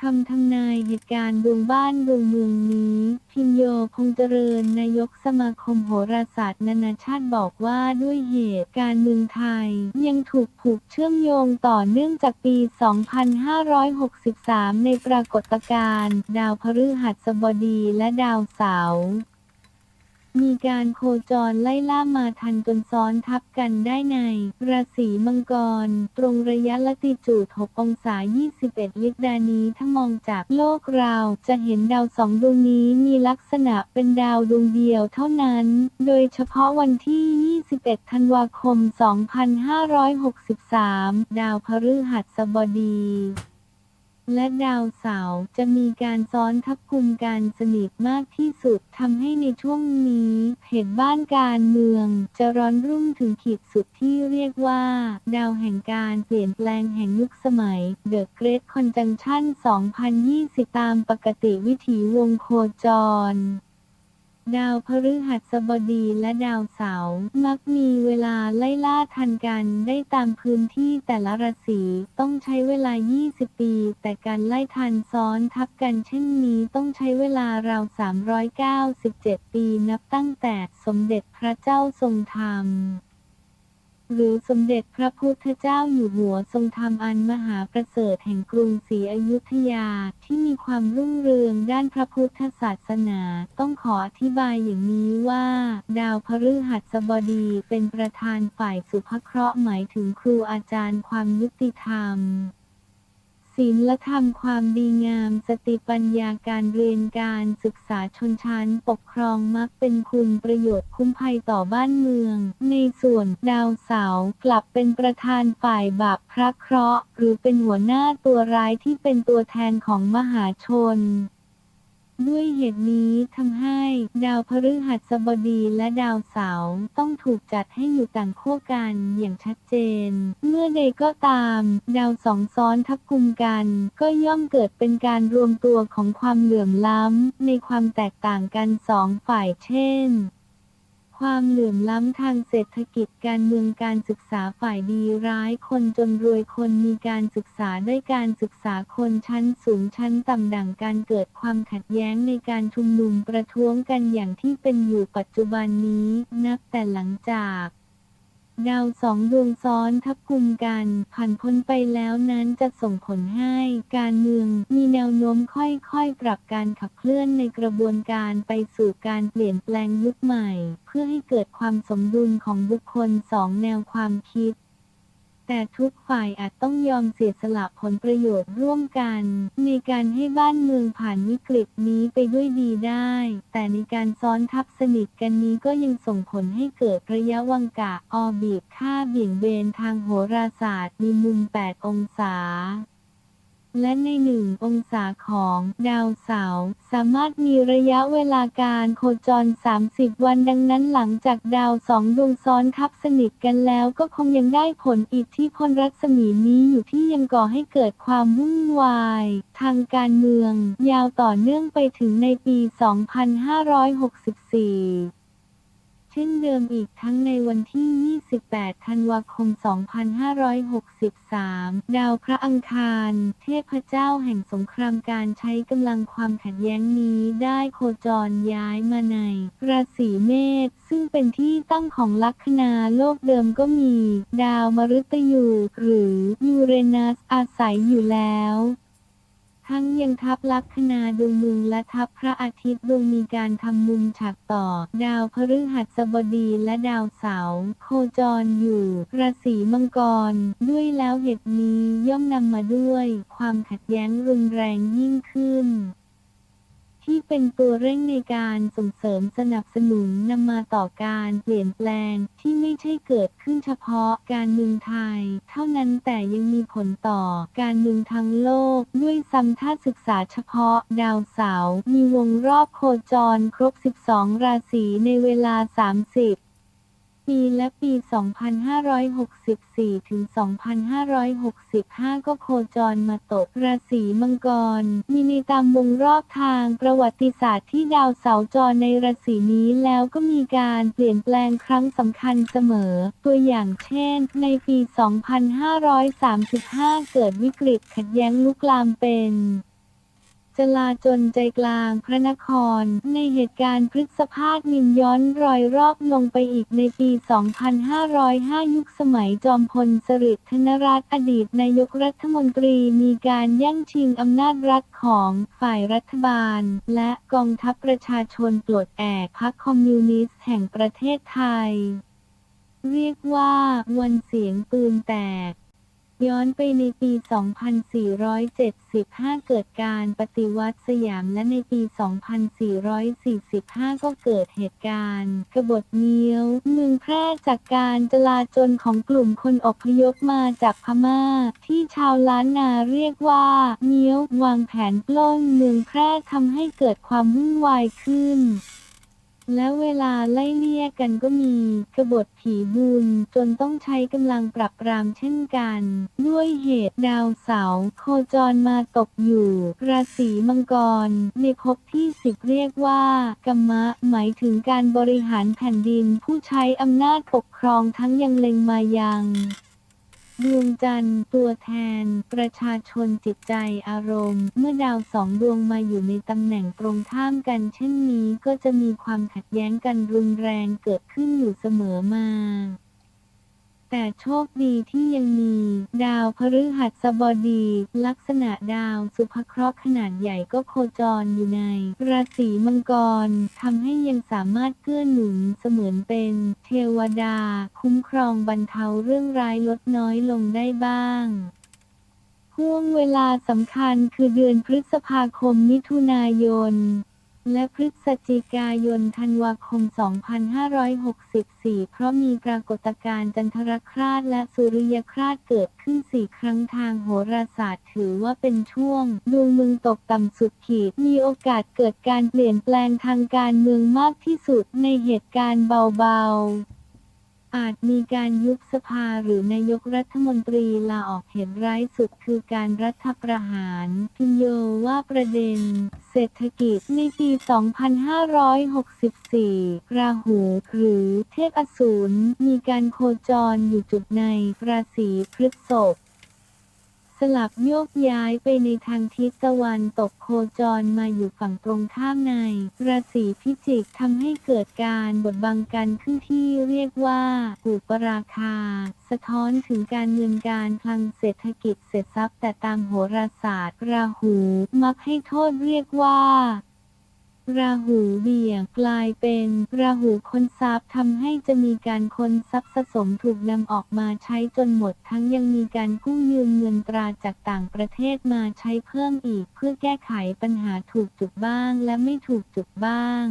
คำทำนายเหตุการณ์ดวงบ้านดวงเมืองนี้ พิมโยคงเจริญนายกสมาคมโหราศาสตร์นานาชาติบอกว่าด้วยเหตุการณ์เมืองไทย ยังถูกผูกเชื่อมโยงต่อเนื่องจากปี 2563 ในปรากฏการณ์ดาวพฤหัสบดีและดาวเสาร์ มีการโคจรไล่ล่ามาทันจนซ้อนทับกันได้ใน ราศีมังกร ตรงระยะละติจูด6องศา 21 ลิกดานี้ถ้ามองจากโลกเรา จะเห็นดาวสองดวงนี้มีลักษณะเป็นดาวดวงเดียวเท่านั้น โดยเฉพาะวันที่ 21 ธันวาคม 2563 ดาวพฤหัสบดี และดาวเสาร์จะมีการซ้อนทับคุมการสนิทมากที่สุดทำให้ในช่วงนี้เหตุบ้านการเมือง จะร้อนรุ่มถึงขีดสุดที่เรียกว่า ดาวแห่งการเปลี่ยนแปลงแห่งยุคสมัย The Great Conjunction 2020 ตามปกติวิถีวงโคจร ดาวพฤหัสบดีและดาวเสาร์มักมีเวลาไล่ล่าทันกันได้ตามพื้นที่แต่ละราศีต้องใช้เวลา 20 ปี แต่การไล่ทันซ้อนทับกันเช่นนี้ต้องใช้เวลาราว 397 ปีนับตั้งแต่สมเด็จพระเจ้าทรงธรรม หรือสมเด็จพระพุทธเจ้าอยู่หัวทรงธรรมอันมหาประเสริฐแห่งกรุงศรีอยุธยาที่มีความรุ่งเรืองด้านพระพุทธศาสนา ต้องขออธิบายอย่างนี้ว่า ดาวพฤหัสบดีเป็นประธานฝ่ายสุภเคราะห์หมายถึงครูอาจารย์ความยุติธรรม ศีลธรรมความดีงาม สติปัญญาการเรียนการศึกษาชนชั้นปกครองมักเป็นคุณประโยชน์คุ้มภัยต่อบ้านเมือง ในส่วนดาวเสาร์กลับเป็นประธานฝ่ายบาปพระเคราะห์ หรือเป็นหัวหน้าตัวร้ายที่เป็นตัวแทนของมหาชน ด้วยเหตุนี้ทำให้ ดาวพฤหัสบดีและดาวเสาร์ต้องถูกจัดให้อยู่ต่างขั้วกันอย่างชัดเจน เมื่อใดก็ตาม ดาวสองซ้อนทับกุมกัน ก็ย่อมเกิดเป็นการรวมตัวของความเหลื่อมล้ำ ในความแตกต่างกันสองฝ่ายเช่น ความเหลื่อมล้ำทางเศรษฐกิจการเมืองการศึกษาฝ่ายดีร้ายคนจนรวยคนมีการศึกษาได้การศึกษาคนชั้นสูงชั้นต่ำดังการเกิดความขัดแย้งในการชุมนุมประท้วงกันอย่างที่เป็นอยู่ปัจจุบันนี้ นับแต่หลังจาก ดาวสองดวงซ้อนทับกุมกันผ่านพ้นไปแล้วนั้นจะส่งผลให้การเมืองมีแนวโน้มค่อยๆ ปรับการขับเคลื่อนในกระบวนการไปสู่การเปลี่ยนแปลงยุคใหม่ เพื่อให้เกิดความสมดุลของบุคคลสองแนวความคิด แต่ทุกฝ่ายอาจต้องยอมเสียสละผลประโยชน์ร่วมกัน ในการให้บ้านเมืองผ่านวิกฤตนี้ไปด้วยดีได้ แต่ในการซ้อนทับสนิทกันนี้ก็ยังส่งผลให้เกิดระยะวังกะออบิทค่าเบี่ยงเบนทางโหราศาสตร์มีมุม 8 องศา และในหนึ่งองศาของดาวเสาร์สามารถมีระยะเวลาการโคจร 30 วันดังนั้นหลังจากดาวสองดวงซ้อนทับสนิทกันแล้วก็คงยังได้ผลอิทธิพลรัศมีนี้อยู่ที่ยังก่อให้เกิดความวุ่นวาย ทางการเมือง ยาวต่อเนื่องไปถึงในปี 2564 เช่นเดิมอีกทั้งในวันที่ 28 ธันวาคม 2563 ดาวพระอังคาร เทพเจ้าแห่งสงครามการใช้กำลังความขัดแย้งนี้ได้โคจรย้ายมาใน ราศีเมษซึ่งเป็นที่ตั้งของลัคนาโลกเดิมก็มี ดาวมฤตยูหรือยูเรนัสอาศัยอยู่แล้ว ทั้งยังทับลัคนาดวงเมืองและทับพระอาทิตย์ดวงมีการทำมุมฉากต่อ ดาวพฤหัสบดีและดาวเสาร์โคจรอยู่ราศีมังกร ด้วยแล้วเหตุนี้ย่อมนำมาด้วย ความขัดแย้งรุนแรงยิ่งขึ้น ที่เป็นตัวเร่งในการส่งเสริมสนับสนุนนำมาต่อการเปลี่ยนแปลงที่ไม่ใช่เกิดขึ้นเฉพาะการเมืองไทย เท่านั้นแต่ยังมีผลต่อการเมืองทั้งโลก ด้วยซ้ำถ้าศึกษาเฉพาะ ดาวเสาร์มีวงรอบโคจรครบ 12 ราศีในเวลา 30 ปีและปี 2564 ถึง 2565 ก็โคจรมาตกราศีมังกร มีในตามวงรอบทางประวัติศาสตร์ที่ดาวเสาร์จรในราศีนี้แล้วก็มีการเปลี่ยนแปลงครั้งสำคัญเสมอ ตัวอย่างเช่น ในปี 2535 เกิดวิกฤตขัดแย้งลุกลามเป็น จลาจนใจกลางพระนคร ในเหตุการณ์พฤษภาคมินย้อนรอยรอบลงไปอีกในปี 2505 ยุคสมัยจอมพลสฤษดิ์ธนรัตน์อดีตนายกรัฐมนตรีมีการแย่งชิงอำนาจรัฐของฝ่ายรัฐบาล และกองทัพประชาชนปลดแอกพรรคคอมมิวนิสต์แห่งประเทศไทย เรียกว่าวันเสียงปืนแตก ย้อนไปในปี 2475 เกิดการปฏิวัติสยามและในปี 2445 ก็เกิดเหตุการณ์ กบฏเงี้ยว เมืองแพร่จากการจลาจลของกลุ่มคนอพยพมาจากพม่า ที่ชาวล้านนาเรียกว่าเงี้ยว วางแผนปล้นเมืองแพร่ทำให้เกิดความวุ่นวายขึ้น และเวลาไล่เลี่ยกันก็มีกบฏผีบุญจนต้องใช้กำลังปรับปรามเช่นกัน ด้วยเหตุดาวเสาร์โคจรมาตกอยู่ ราศีมังกร ในภพที่สิบเรียกว่ากัมมะ หมายถึงการบริหารแผ่นดินผู้ใช้อำนาจปกครองทั้งยังเล็งมายัง ดวงจันทร์ตัวแทน ประชาชนจิตใจอารมณ์ เมื่อดาวสองดวงมาอยู่ในตำแหน่งตรงข้ามกัน เช่นนี้ก็จะมีความขัดแย้งกันรุนแรงเกิดขึ้นอยู่เสมอมา แต่โชคดีที่ยังมี ดาวพฤหัสบดี ลักษณะดาวสุภเคราะห์ขนาดใหญ่ก็โคจรอยู่ใน ราศีมังกรทำให้ยังสามารถเกื้อหนุนเสมือนเป็นเทวดา คุ้มครองบรรเทาเรื่องร้ายลดน้อยลงได้บ้างห่วงเวลาสำคัญคือเดือนพฤษภาคมมิถุนายน และพฤศจิกายนธันวาคม 2564 เพราะมีปรากฏการณ์จันทรคราสและสุริยคราสเกิดขึ้นสี่ครั้งทางโหราศาสตร์ถือว่าเป็นช่วงดวงเมืองตกต่ำสุดขีด มีโอกาสเกิดการเปลี่ยนแปลงทางการเมืองมากที่สุดในเหตุการณ์เบาๆ อาจมีการยุบสภาหรือนายกรัฐมนตรีลาออกเหตุร้ายสุดคือการรัฐประหารพิโยว่าประเด็น เศรษฐกิจในปี 2564 ราหูหรือเทพอสูรมีการโคจรอยู่จุดในราศีพฤษภ สลับโยกย้ายไปในทางทิศตะวันตกโคจรมาอยู่ฝั่งตรงข้ามใน ราศีพิจิกทำให้เกิดการบดบังกันขึ้นที่เรียกว่าอุปราคา สะท้อนถึงการเงินการคลังเศรษฐกิจเสร็จทรัพย์แต่ตามโหราศาสตร์ราหู มักให้โทษเรียกว่า ราหูเบี่ยงกลายเป็นราหูค้นทรัพย์ทำให้จะมีการค้นทรัพย์สะสมถูกนำออกมาใช้จนหมดทั้งยังมีการกู้ยืมเงินตราจากต่างประเทศมาใช้เพิ่มอีก เพื่อแก้ไขปัญหาถูกจุดบ้างและไม่ถูกจุดบ้าง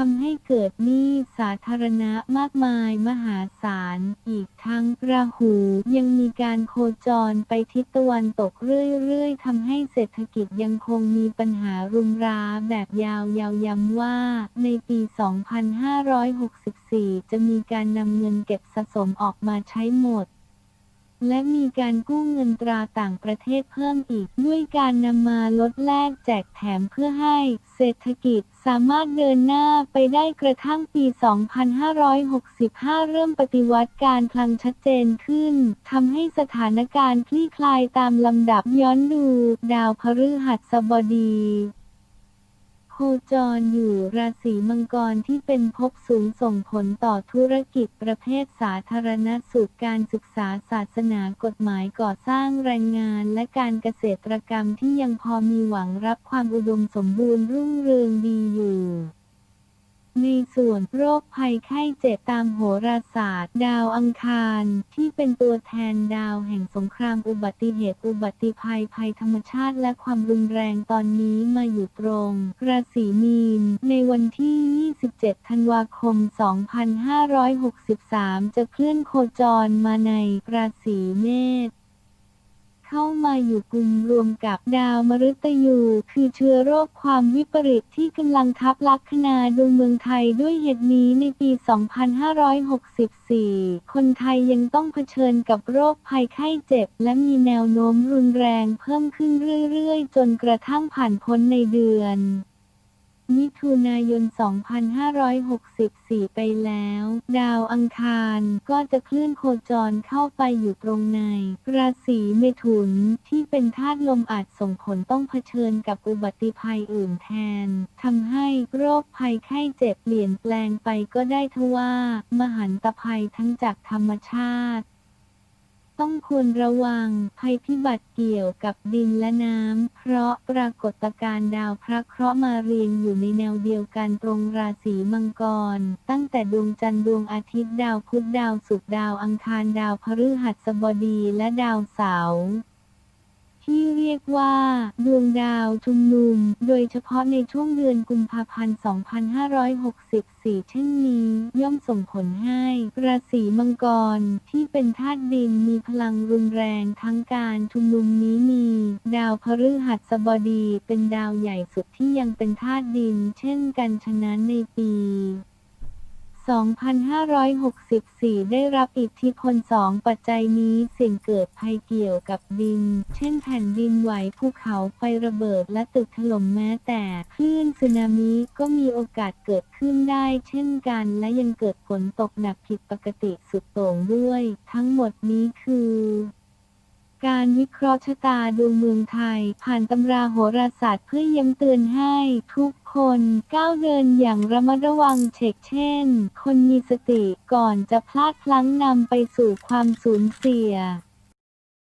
ทำให้เกิดหนี้สาธารณะมากมายมหาศาล อีกทั้งราหูยังมีการโคจรไปทิศตะวันตกเรื่อยๆทำให้เศรษฐกิจยังคงมีปัญหารุมราแบบยาวๆย้ำว่า ในปี 2564 จะมีการนำเงินเก็บสะสมออกมาใช้หมด และมีการกู้เงินตราต่างประเทศเพิ่มอีก ด้วยการนำมาลดแลกแจกแถมเพื่อให้เศรษฐกิจสามารถเดินหน้าไปได้กระทั่งปี 2565 เริ่มปฏิวัติการคลังชัดเจนขึ้นทำให้สถานการณ์คลี่คลายตามลำดับย้อนดู ดาวพฤหัสบดี โคจรอยู่ราศีมังกรที่เป็นภพสูงส่งผลต่อธุรกิจประเภทสาธารณสุขการศึกษาศาสนากฎหมายก่อสร้างแรงงานและการเกษตรกรรมที่ยังพอมีหวังรับความอุดมสมบูรณ์รุ่งเรืองดีอยู่ ในส่วนโรคภัยไข้เจ็บตามโหราศาสตร์ ดาวอังคาร ที่เป็นตัวแทนดาวแห่งสงครามอุบัติเหตุอุบัติภัยภัยธรรมชาติและความรุนแรงตอนนี้มาอยู่ตรง ราศีมีน ในวันที่ 27 ธันวาคม 2563 จะเคลื่อนโคจรมาในราศีเมษ เข้ามาอยู่กลุ่มรวมกับดาวมฤตยู คือเชื้อโรคความวิปริตที่กำลังทับลัคนาดวงเมืองไทยด้วยเหตุนี้ในปี 2564 คนไทยยังต้องเผชิญกับโรคภัยไข้เจ็บ และมีแนวโน้มรุนแรงเพิ่มขึ้นเรื่อยๆ จนกระทั่งผ่านพ้นในเดือน มิถุนายน 2564 ไปแล้ว ดาวอังคารก็จะเคลื่อนโคจรเข้าไปอยู่ตรงใน ราศีเมถุนที่เป็นธาตุลมอาจส่งผลต้องเผชิญกับอุบัติภัยอื่นแทน ทำให้โรคภัยไข้เจ็บเปลี่ยนแปลงไปก็ได้ทว่า มหันตภัยทั้งจากธรรมชาติ ต้องควรระวังภัยพิบัติเกี่ยวกับดินและน้ำ เพราะปรากฏการณ์ดาวพระเคราะห์มาเรียงอยู่ในแนวเดียวกันตรงราศีมังกร ตั้งแต่ดวงจันทร์ดวงอาทิตย์ดาวพุธดาวศุกร์ดาวอังคารดาวพฤหัสบดีและดาวเสาร์ ที่เรียกว่าดวงดาวชุมนุม โดยเฉพาะในช่วงเดือนกุมภาพันธ์ 2564 เช่นนี้ย่อมส่งผลให้ราศีมังกรที่เป็นธาตุดินมีพลังรุนแรงทั้งการชุมนุมนี้มี ดาวพฤหัสบดีเป็นดาวใหญ่สุดที่ยังเป็นธาตุดิน เช่นกันฉะนั้นในปี 2564 ได้รับอิทธิพลสองปัจจัยนี้เสี่ยงเกิดภัยเกี่ยวกับดิน เช่นแผ่นดินไหวภูเขาไฟระเบิดและตึกถล่มแม้แต่คลื่นสึนามิก็มีโอกาสเกิดขึ้นได้ เช่นกันและยังเกิดฝนตกหนักผิดปกติสุดโต่งด้วย ทั้งหมดนี้คือการวิเคราะห์ชะตาดวงเมืองไทย ผ่านตำราโหราศาสตร์เพื่อย้ำเตือนให้ทุก คนก้าวเดินอย่างระมัดระวังเช็คเช่น คนมีสติก่อนจะพลาดพลั้งนำไปสู่ความสูญเสีย